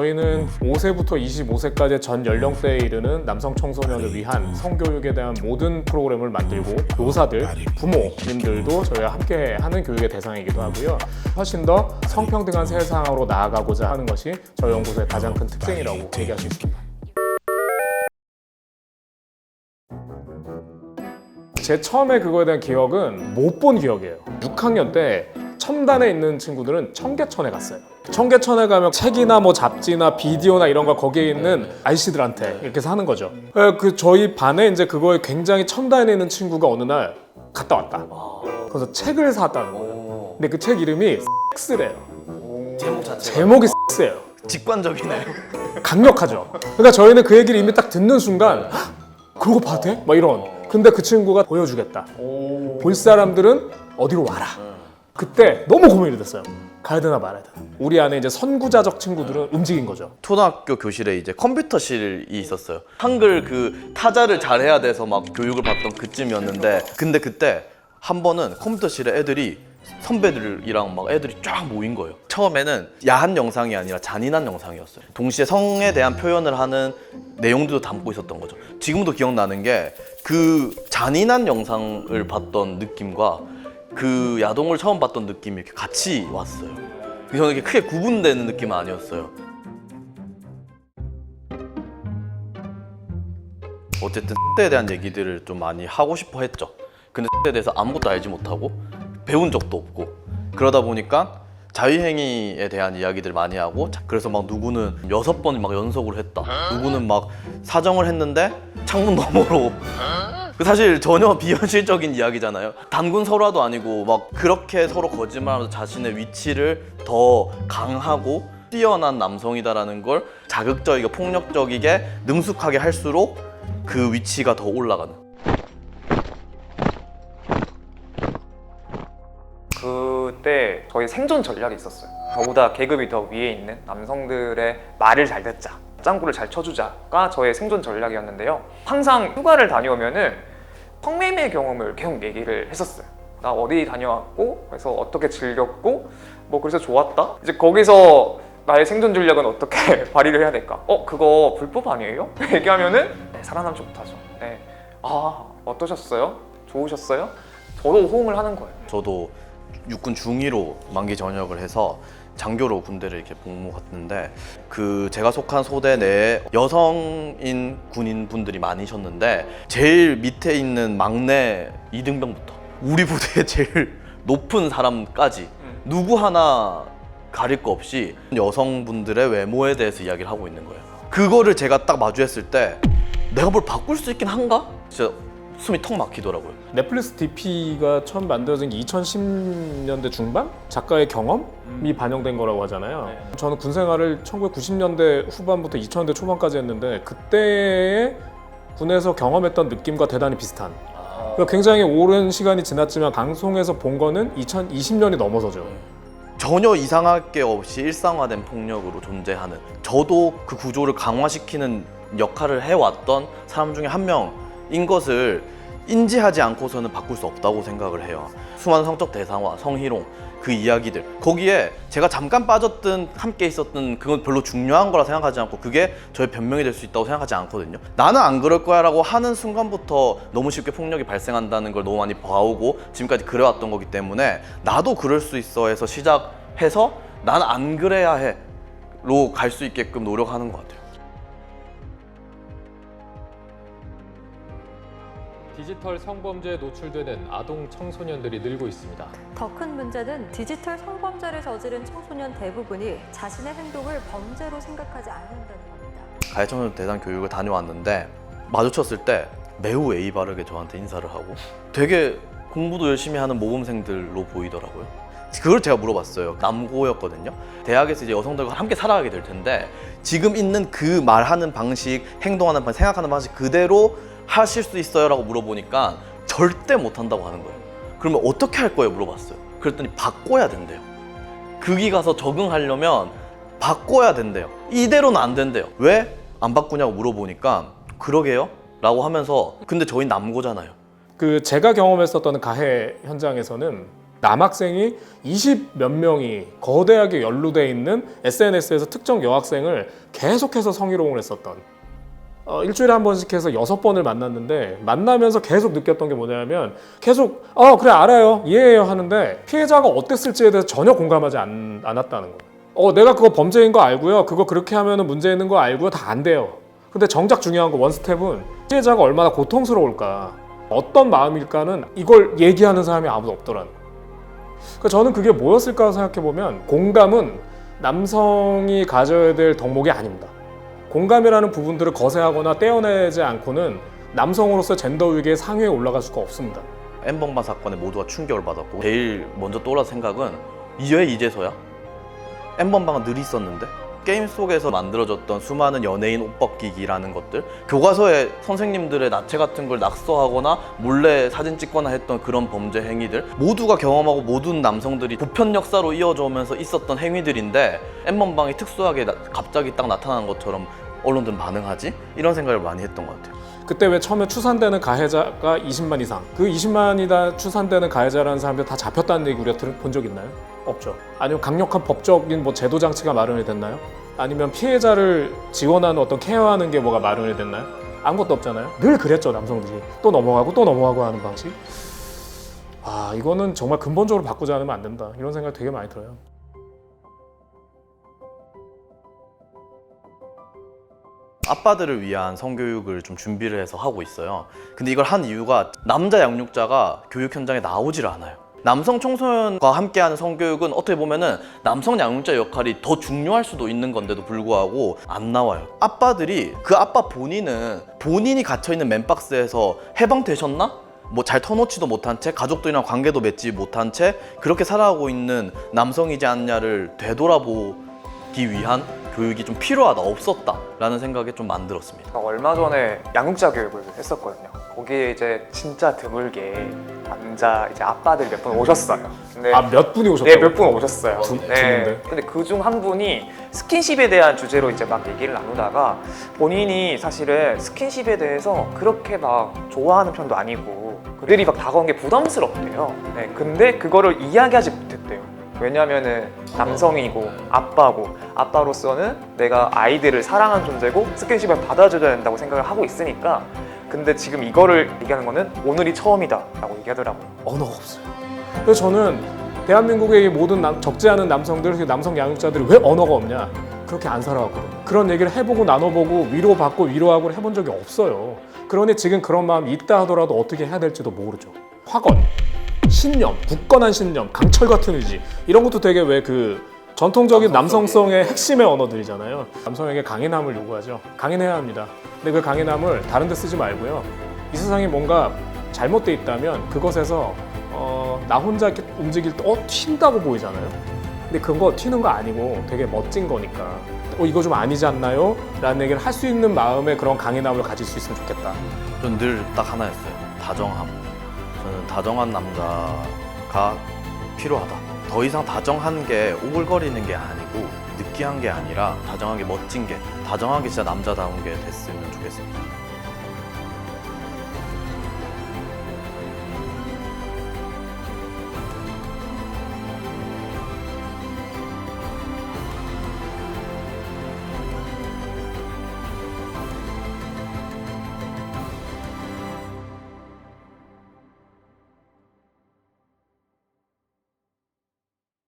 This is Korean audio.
저희는 5세부터 25세까지 전 연령대에 이르는 남성 청소년을 위한 성교육에 대한 모든 프로그램을 만들고 교사들, 부모님들도 저희와 함께 하는 교육의 대상이기도 하고요. 훨씬 더 성평등한 세상으로 나아가고자 하는 것이 저희 연구소의 가장 큰 특징이라고 얘기할 수 있습니다. 제 처음에 그거에 대한 기억은 못 본 기억이에요. 6학년 때 첨단에 있는 친구들은 청계천에 갔어요. 청계천에 가면 책이나 뭐 잡지나 비디오나 이런 거 거기에 있는 아저씨들한테 이렇게 하는 거죠. 에, 그 저희 반에 이제 그거에 굉장히 첨단에 있는 친구가 어느 날 갔다 왔다. 그래서 책을 샀다는 거예요. 근데 그 책 이름이 섹스래요. 제목 자체가 제목이 섹스예요. 직관적이네요. 강력하죠. 그러니까 저희는 그 얘기를 이미 딱 듣는 순간 "헉, 그러고 봐도 돼? 막 이런. 근데 그 친구가 보여주겠다. 볼 사람들은 어디로 와라. 그때 너무 고민이 됐어요. 가야 되나 말아야 되나. 우리 안에 이제 선구자적 친구들은 움직인 거죠. 초등학교 교실에 이제 컴퓨터실이 있었어요. 한글 그 타자를 잘해야 돼서 막 교육을 받던 그쯤이었는데 근데 그때 한 번은 컴퓨터실에 애들이 선배들이랑 막 애들이 쫙 모인 거예요. 처음에는 야한 영상이 아니라 잔인한 영상이었어요. 동시에 성에 대한 표현을 하는 내용들도 담고 있었던 거죠. 지금도 기억나는 게 그 잔인한 영상을 봤던 느낌과 그 야동을 처음 봤던 느낌이 이렇게 같이 왔어요. 저는 이렇게 크게 구분되는 느낌은 아니었어요. 어쨌든 에 대한 얘기들을 좀 많이 하고 싶어 했죠. 근데 에 대해서 아무것도 알지 못하고 배운 적도 없고 그러다 보니까 자유행위에 대한 이야기들 많이 하고 자- 그래서 막 누구는 여섯 번 막 연속으로 했다. 누구는 막 사정을 했는데 창문 너머로 그 사실 전혀 비현실적인 이야기잖아요. 단군 설화도 아니고 막 그렇게 서로 거짓말하면서 자신의 위치를 더 강하고 뛰어난 남성이다라는 걸 자극적이고 폭력적이게 능숙하게 할수록 그 위치가 더 올라가는. 그때 저희 생존 전략이 있었어요. 저보다 계급이 더 위에 있는 남성들의 말을 잘 듣자, 짱구를 잘 쳐주자가 저의 생존 전략이었는데요. 항상 휴가를 다녀오면은 성매매 경험을 계속 얘기를 했었어요. 나 어디 다녀왔고, 그래서 어떻게 즐겼고, 뭐 그래서 좋았다. 이제 거기서 나의 생존 전략은 어떻게 발휘를 해야 될까? 어, 그거 불법 아니에요? 얘기하면은 네, 살아남지 못하죠. 네. 아, 어떠셨어요? 좋으셨어요? 저도 호응을 하는 거예요. 저도 육군 중위로 만기 전역을 해서 장교로 군대를 이렇게 복무 갔는데 그 제가 속한 소대 내에 여성인 군인 분들이 많으셨는데 제일 밑에 있는 막내 이등병부터 우리 부대의 제일 높은 사람까지 누구 하나 가릴 거 없이 여성분들의 외모에 대해서 이야기를 하고 있는 거예요. 그거를 제가 딱 마주했을 때 내가 뭘 바꿀 수 있긴 한가? 진짜 숨이 턱 막히더라고요. 넷플릭스 DP가 처음 만들어진 게 2010년대 중반? 작가의 경험이 반영된 거라고 하잖아요. 저는 군 생활을 1990년대 후반부터 2000년대 초반까지 했는데 그때 군에서 경험했던 느낌과 대단히 비슷한. 그러니까 굉장히 오랜 시간이 지났지만 방송에서 본 거는 2020년이 넘어서죠. 전혀 이상할 게 없이 일상화된 폭력으로 존재하는 저도 그 구조를 강화시키는 역할을 해왔던 사람 중에 한 명 인 것을 인지하지 않고서는 바꿀 수 없다고 생각을 해요. 수많은 성적 대상화, 성희롱 그 이야기들 거기에 제가 잠깐 빠졌든 함께 있었던 그건 별로 중요한 거라 생각하지 않고 그게 저의 변명이 될 수 있다고 생각하지 않거든요. 나는 안 그럴 거야 라고 하는 순간부터 너무 쉽게 폭력이 발생한다는 걸 너무 많이 봐오고 지금까지 그래왔던 거기 때문에 나도 그럴 수 있어 해서 시작해서 난 안 그래야 해 로 갈 수 있게끔 노력하는 것 같아요. 디지털 성범죄에 노출되는 아동 청소년들이 늘고 있습니다. 더 큰 문제는 디지털 성범죄를 저지른 청소년 대부분이 자신의 행동을 범죄로 생각하지 않는다는 겁니다. 가해청소년 대상 교육을 다녀왔는데 마주쳤을 때 매우 예의 바르게 저한테 인사를 하고 되게 공부도 열심히 하는 모범생들로 보이더라고요. 그걸 제가 물어봤어요. 남고였거든요. 대학에서 이제 여성들과 함께 살아가게 될 텐데 지금 있는 그 말하는 방식, 행동하는 방식, 생각하는 방식 그대로 하실 수 있어요 라고 물어보니까 절대 못 한다고 하는 거예요. 그러면 어떻게 할 거예요? 물어봤어요. 그랬더니 바꿔야 된대요. 거기 가서 적응하려면 바꿔야 된대요. 이대로는 안 된대요. 왜 안 바꾸냐고 물어보니까 그러게요. 라고 하면서 근데 저희 남고잖아요. 그 제가 경험했었던 가해 현장에서는 남학생이 20 몇 명이 거대하게 연루돼 있는 SNS에서 특정 여학생을 계속해서 성희롱을 했었던 어, 일주일에 한 번씩 해서 여섯 번을 만났는데 만나면서 계속 느꼈던 게 뭐냐면 계속 어 그래 알아요 이해해요 하는데 피해자가 어땠을지에 대해서 전혀 공감하지 않, 않았다는 거예요. 어 내가 그거 범죄인 거 알고요 그거 그렇게 하면은 문제 있는 거 알고요 다 안 돼요. 근데 정작 중요한 거 원스텝은 피해자가 얼마나 고통스러울까 어떤 마음일까는 이걸 얘기하는 사람이 아무도 없더라는 거예요. 그러니까 저는 그게 뭐였을까 생각해 보면 공감은 남성이 가져야 될 덕목이 아닙니다. 공감이라는 부분들을 거세하거나 떼어내지 않고는 남성으로서 젠더 위계의 상위에 올라갈 수가 없습니다. 엠번방 사건에 모두가 충격을 받았고 제일 먼저 떠올라 생각은 이제 이제서야 엠번방은 늘 있었는데 게임 속에서 만들어졌던 수많은 연예인 옷 벗기기라는 것들 교과서에 선생님들의 나체 같은 걸 낙서하거나 몰래 사진 찍거나 했던 그런 범죄 행위들 모두가 경험하고 모든 남성들이 보편 역사로 이어져 오면서 있었던 행위들인데 엠번방이 특수하게 나- 갑자기 딱 나타난 것처럼 언론들은 반응하지? 이런 생각을 많이 했던 것 같아요 그때 왜 처음에 추산되는 가해자가 20만 이상 그 20만이다 추산되는 가해자라는 사람들 다 잡혔다는 얘기 우리가 본 적 있나요? 없죠. 아니면 강력한 법적인 뭐 제도 장치가 마련이 됐나요? 아니면 피해자를 지원하는 어떤 케어하는 게 뭐가 마련이 됐나요? 아무것도 없잖아요. 늘 그랬죠 남성들이 또 넘어가고 또 넘어가고 하는 방식. 아 이거는 정말 근본적으로 바꾸지 않으면 안 된다 이런 생각 되게 많이 들어요. 아빠들을 위한 성교육을 좀 준비를 해서 하고 있어요. 근데 이걸 한 이유가 남자 양육자가 교육 현장에 나오질 않아요. 남성 청소년과 함께하는 성교육은 어떻게 보면은 남성 양육자 역할이 더 중요할 수도 있는 건데도 불구하고 안 나와요. 아빠들이 그 아빠 본인은 본인이 갇혀 있는 맨박스에서 해방되셨나? 뭐 잘 터놓지도 못한 채 가족들이랑 관계도 맺지 못한 채 그렇게 살아가고 있는 남성이지 않냐를 되돌아보기 위한 교육이 좀 필요하다 없었다 라는 생각에 좀 만들었습니다. 제가 얼마 전에 양육자 교육을 했었거든요. 거기에 이제 진짜 드물게 남자 이제 아빠들이 몇분 오셨어요. 근데 아 몇 분이 오셨다고? 네, 몇 분 오셨어요. 두- 네. 드문데? 근데 그 중 한 분이 스킨십에 대한 주제로 이제 막 얘기를 나누다가 본인이 사실은 스킨십에 대해서 그렇게 막 좋아하는 편도 아니고 그들이 막 다가온 게 부담스럽대요. 네. 근데 그거를 이야기하지. 왜냐면은 남성이고 아빠고 아빠로서는 내가 아이들을 사랑하는 존재고 스킨십을 받아줘야 된다고 생각을 하고 있으니까 근데 지금 이거를 얘기하는 거는 오늘이 처음이다 라고 얘기하더라고요. 언어가 없어요. 그래서 저는 대한민국의 이 모든 남- 적지 않은 남성들, 그 남성 양육자들이 왜 언어가 없냐? 그렇게 안 살아왔거든요. 그런 얘기를 해보고 나눠보고 위로받고 위로하고 해본 적이 없어요. 그러니 지금 그런 마음이 있다 하더라도 어떻게 해야 될지도 모르죠. 확언, 신념, 굳건한 신념, 강철 같은 의지 이런 것도 되게 왜 그 전통적인 남성성의 핵심의 언어들이잖아요. 남성에게 강인함을 요구하죠. 강인해야 합니다. 근데 그 강인함을 다른 데 쓰지 말고요. 이 세상에 뭔가 잘못돼 있다면 그것에서 어, 나 혼자 이렇게 움직일 때 어, 튄다고 보이잖아요. 근데 그거 튀는 거 아니고 되게 멋진 거니까 어, 이거 좀 아니지 않나요? 라는 얘기를 할 수 있는 마음의 그런 강인함을 가질 수 있으면 좋겠다. 전 늘 딱 하나였어요. 다정함. 다정한 남자가 필요하다. 더 이상 다정한 게 오글거리는 게 아니고 느끼한 게 아니라 다정한 게 멋진 게 다정한 게 진짜 남자다운 게 됐으면 좋겠습니다.